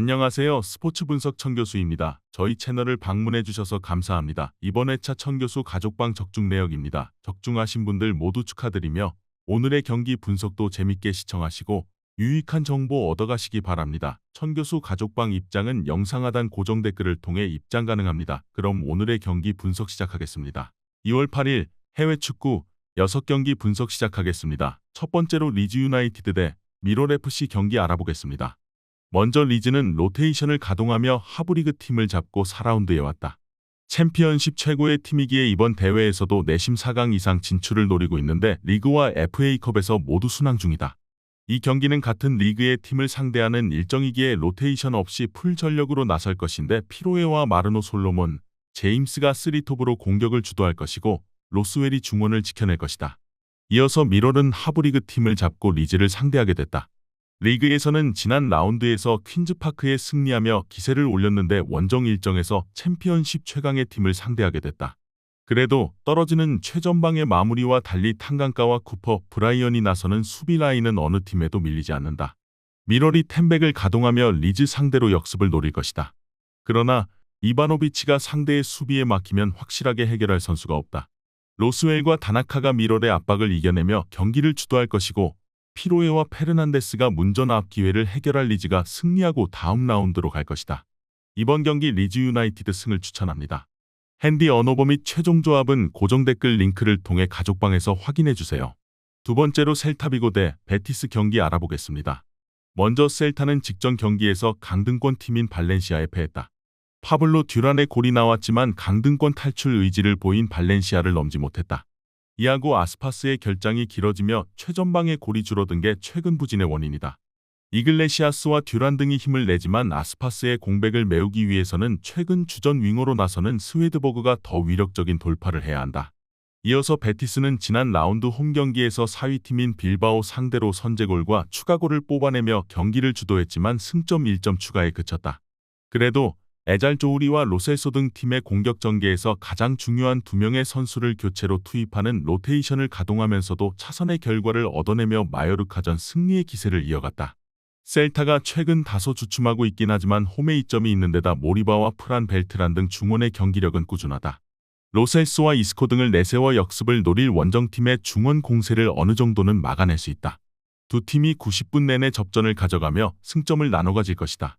안녕하세요. 스포츠 분석 청 교수입니다. 저희 채널을 방문해 주셔서 감사합니다. 이번 회차 청 교수 가족방 적중 내역입니다. 적중하신 분들 모두 축하드리며 오늘의 경기 분석도 재밌게 시청하시고 유익한 정보 얻어가시기 바랍니다. 천 교수 가족방 입장은 영상 하단 고정 댓글을 통해 입장 가능합니다. 그럼 오늘의 경기 분석 시작하겠습니다. 2월 8일 해외 축구 6경기 분석 시작하겠습니다. 첫 번째로 리즈 유나이티드 대 미롤 FC 경기 알아보겠습니다. 먼저 리즈는 로테이션을 가동하며 하브리그 팀을 잡고 4라운드에 왔다. 챔피언십 최고의 팀이기에 이번 대회에서도 내심 4강 이상 진출을 노리고 있는데 리그와 FA컵에서 모두 순항 중이다. 이 경기는 같은 리그의 팀을 상대하는 일정이기에 로테이션 없이 풀 전력으로 나설 것인데 피로에와 마르노 솔로몬, 제임스가 3톱으로 공격을 주도할 것이고 로스웰이 중원을 지켜낼 것이다. 이어서 미롤은 하브리그 팀을 잡고 리즈를 상대하게 됐다. 리그에서는 지난 라운드에서 퀸즈파크에 승리하며 기세를 올렸는데 원정 일정에서 챔피언십 최강의 팀을 상대하게 됐다. 그래도 떨어지는 최전방의 마무리와 달리 탕강가와 쿠퍼, 브라이언이 나서는 수비 라인은 어느 팀에도 밀리지 않는다. 미러리 템백을 가동하며 리즈 상대로 역습을 노릴 것이다. 그러나 이바노비치가 상대의 수비에 막히면 확실하게 해결할 선수가 없다. 로스웰과 다나카가 미럴의 압박을 이겨내며 경기를 주도할 것이고 피로에와 페르난데스가 문전 앞 기회를 해결할 리즈가 승리하고 다음 라운드로 갈 것이다. 이번 경기 리즈 유나이티드 승을 추천합니다. 핸디 언어버 및 최종 조합은 고정 댓글 링크를 통해 가족방에서 확인해 주세요. 두 번째로 셀타비고 대 베티스 경기 알아보겠습니다. 먼저 셀타는 직전 경기에서 강등권 팀인 발렌시아에 패했다. 파블로 듀란의 골이 나왔지만 강등권 탈출 의지를 보인 발렌시아를 넘지 못했다. 이하고 아스파스의 결장이 길어지며 최전방의 골이 줄어든 게 최근 부진의 원인이다. 이글레시아스와 듀란 등이 힘을 내지만 아스파스의 공백을 메우기 위해서는 최근 주전 윙어로 나서는 스웨드버그가 더 위력적인 돌파를 해야 한다. 이어서 베티스는 지난 라운드 홈 경기에서 4위 팀인 빌바오 상대로 선제골과 추가골을 뽑아내며 경기를 주도했지만 승점 1점 추가에 그쳤다. 그래도 에잘조우리와 로셀소 등 팀의 공격 전개에서 가장 중요한 두 명의 선수를 교체로 투입하는 로테이션을 가동하면서도 차선의 결과를 얻어내며 마요르카전 승리의 기세를 이어갔다. 셀타가 최근 다소 주춤하고 있긴 하지만 홈에 이점이 있는 데다 모리바와 프란 벨트란 등 중원의 경기력은 꾸준하다. 로셀스와 이스코 등을 내세워 역습을 노릴 원정팀의 중원 공세를 어느 정도는 막아낼 수 있다. 두 팀이 90분 내내 접전을 가져가며 승점을 나눠 가질 것이다.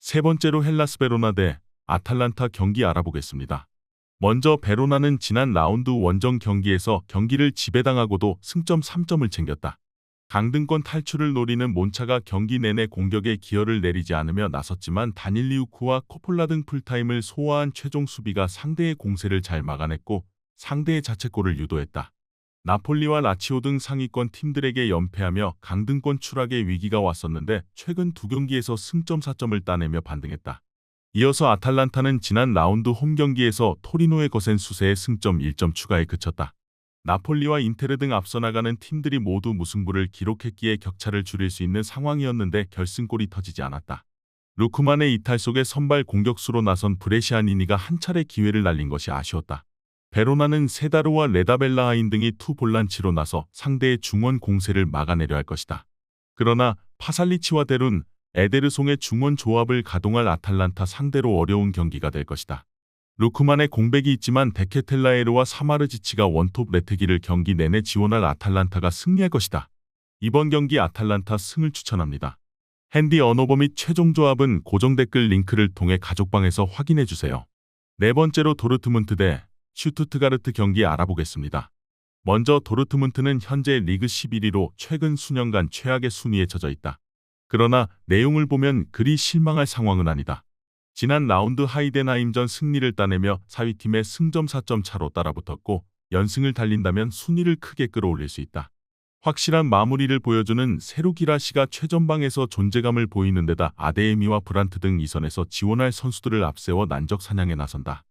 세 번째로 헬라스 베로나 대 아탈란타 경기 알아보겠습니다. 먼저 베로나는 지난 라운드 원정 경기에서 경기를 지배당하고도 승점 3점을 챙겼다. 강등권 탈출을 노리는 몬차가 경기 내내 공격에 기여를 내리지 않으며 나섰지만 다닐리우크와 코폴라 등 풀타임을 소화한 최종 수비가 상대의 공세를 잘 막아냈고 상대의 자책골을 유도했다. 나폴리와 라치오 등 상위권 팀들에게 연패하며 강등권 추락의 위기가 왔었는데 최근 두 경기에서 승점 4점을 따내며 반등했다. 이어서 아탈란타는 지난 라운드 홈 경기에서 토리노의 거센 수세에 승점 1점 추가에 그쳤다. 나폴리와 인테르 등 앞서 나가는 팀들이 모두 무승부를 기록했기에 격차를 줄일 수 있는 상황이었는데 결승골이 터지지 않았다. 루크만의 이탈 속에 선발 공격수로 나선 브레시아니니가 한 차례 기회를 날린 것이 아쉬웠다. 베로나는 세다르와 레다벨라 하인 등이 투 볼란치로 나서 상대의 중원 공세를 막아내려 할 것이다. 그러나 파살리치와 데룬, 에데르송의 중원 조합을 가동할 아탈란타 상대로 어려운 경기가 될 것이다. 루크만의 공백이 있지만 데케텔라에르와 사마르지치가 원톱 레트기를 경기 내내 지원할 아탈란타가 승리할 것이다. 이번 경기 아탈란타 승을 추천합니다. 핸디 언어버 및 최종 조합은 고정 댓글 링크를 통해 가족방에서 확인해 주세요. 네 번째로 도르트문트 대 슈투트가르트 경기 알아보겠습니다. 먼저 도르트문트는 현재 리그 11위로 최근 수년간 최악의 순위에 처져 있다. 그러나 내용을 보면 그리 실망할 상황은 아니다. 지난 라운드 하이덴하임전 승리를 따내며 4위팀의 승점 4점 차로 따라붙었고 연승을 달린다면 순위를 크게 끌어올릴 수 있다. 확실한 마무리를 보여주는 세루기라시가 최전방에서 존재감을 보이는 데다 아데에미와 브란트 등 이선에서 지원할 선수들을 앞세워 난적 사냥에 나선다.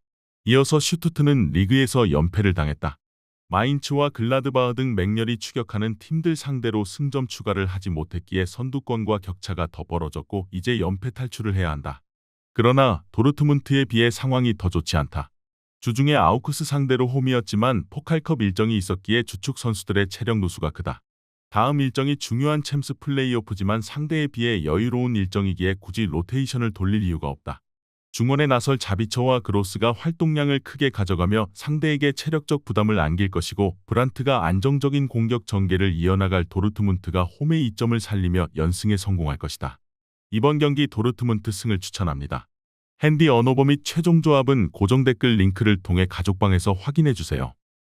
이어서 슈투트는 리그에서 연패를 당했다. 마인츠와 글라드바흐 등 맹렬히 추격하는 팀들 상대로 승점 추가를 하지 못했기에 선두권과 격차가 더 벌어졌고 이제 연패 탈출을 해야 한다. 그러나 도르트문트에 비해 상황이 더 좋지 않다. 주중에 아우크스 상대로 홈이었지만 포칼컵 일정이 있었기에 주축 선수들의 체력 누수가 크다. 다음 일정이 중요한 챔스 플레이오프지만 상대에 비해 여유로운 일정이기에 굳이 로테이션을 돌릴 이유가 없다. 중원에 나설 자비처와 그로스가 활동량을 크게 가져가며 상대에게 체력적 부담을 안길 것이고 브란트가 안정적인 공격 전개를 이어나갈 도르트문트가 홈의 이점을 살리며 연승에 성공할 것이다. 이번 경기 도르트문트 승을 추천합니다. 핸디 언어버 및 최종 조합은 고정 댓글 링크를 통해 가족방에서 확인해 주세요.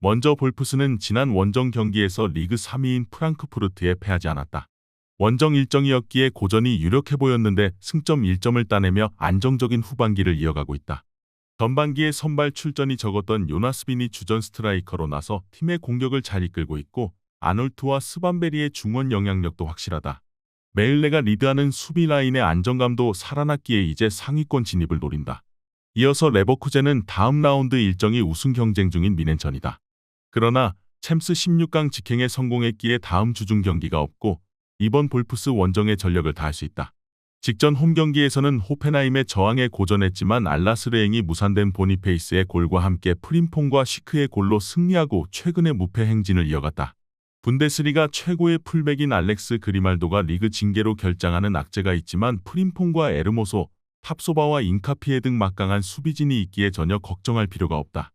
먼저 볼프스는 지난 원정 경기에서 리그 3위인 프랑크푸르트에 패하지 않았다. 원정 일정이었기에 고전이 유력해 보였는데 승점 1점을 따내며 안정적인 후반기를 이어가고 있다. 전반기에 선발 출전이 적었던 요나스빈이 주전 스트라이커로 나서 팀의 공격을 잘 이끌고 있고 아놀트와 스반베리의 중원 영향력도 확실하다. 메일레가 리드하는 수비 라인의 안정감도 살아났기에 이제 상위권 진입을 노린다. 이어서 레버쿠젠은 다음 라운드 일정이 우승 경쟁 중인 미넨천이다. 그러나 챔스 16강 직행에 성공했기에 다음 주중 경기가 없고 이번 볼프스 원정의 전력을 다할 수 있다. 직전 홈 경기에서는 호펜하임의 저항에 고전했지만 알라스르행이 무산된 보니페이스의 골과 함께 프림퐁과 시크의 골로 승리하고 최근의 무패 행진을 이어갔다. 분데스리가 최고의 풀백인 알렉스 그리말도가 리그 징계로 결장하는 악재가 있지만 프림퐁과 에르모소, 탑소바와 인카피에 등 막강한 수비진이 있기에 전혀 걱정할 필요가 없다.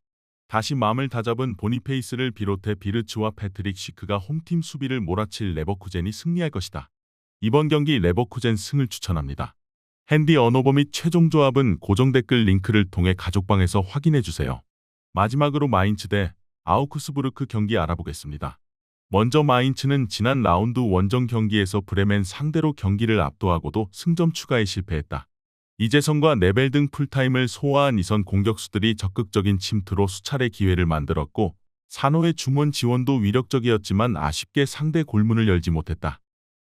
다시 마음을 다잡은 보니페이스를 비롯해 비르츠와 패트릭 시크가 홈팀 수비를 몰아칠 레버쿠젠이 승리할 것이다. 이번 경기 레버쿠젠 승을 추천합니다. 핸디 언어버 및 최종 조합은 고정 댓글 링크를 통해 가족방에서 확인해 주세요. 마지막으로 마인츠 대 아우크스부르크 경기 알아보겠습니다. 먼저 마인츠는 지난 라운드 원정 경기에서 브레멘 상대로 경기를 압도하고도 승점 추가에 실패했다. 이재성과 네벨 등 풀타임을 소화한 이선 공격수들이 적극적인 침투로 수차례 기회를 만들었고 산호의 중원 지원도 위력적이었지만 아쉽게 상대 골문을 열지 못했다.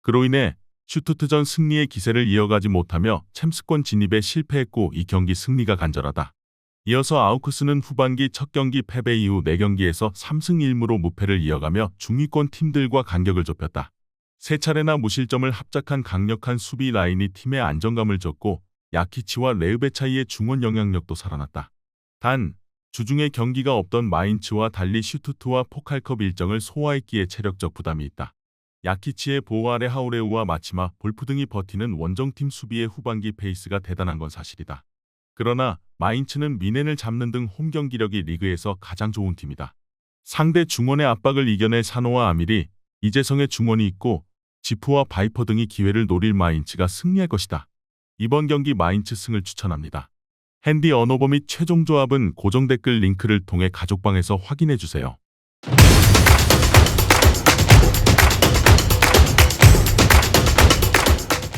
그로 인해 슈투트전 승리의 기세를 이어가지 못하며 챔스권 진입에 실패했고 이 경기 승리가 간절하다. 이어서 아우크스는 후반기 첫 경기 패배 이후 4경기에서 3승 1무로 무패를 이어가며 중위권 팀들과 간격을 좁혔다. 세 차례나 무실점을 합작한 강력한 수비 라인이 팀의 안정감을 줬고 야키치와 레우베차이의 중원 영향력도 살아났다. 단, 주중에 경기가 없던 마인츠와 달리 슈투트와 포칼컵 일정을 소화했기에 체력적 부담이 있다. 야키치의 보호 아래 하우레우와 마치마, 볼프 등이 버티는 원정팀 수비의 후반기 페이스가 대단한 건 사실이다. 그러나 마인츠는 미넨을 잡는 등 홈 경기력이 리그에서 가장 좋은 팀이다. 상대 중원의 압박을 이겨낼 산호와 아밀이 이재성의 중원이 있고 지프와 바이퍼 등이 기회를 노릴 마인츠가 승리할 것이다. 이번 경기 마인츠 승을 추천합니다. 핸디 언어버 및 최종 조합은 고정 댓글 링크를 통해 가족방에서 확인해 주세요.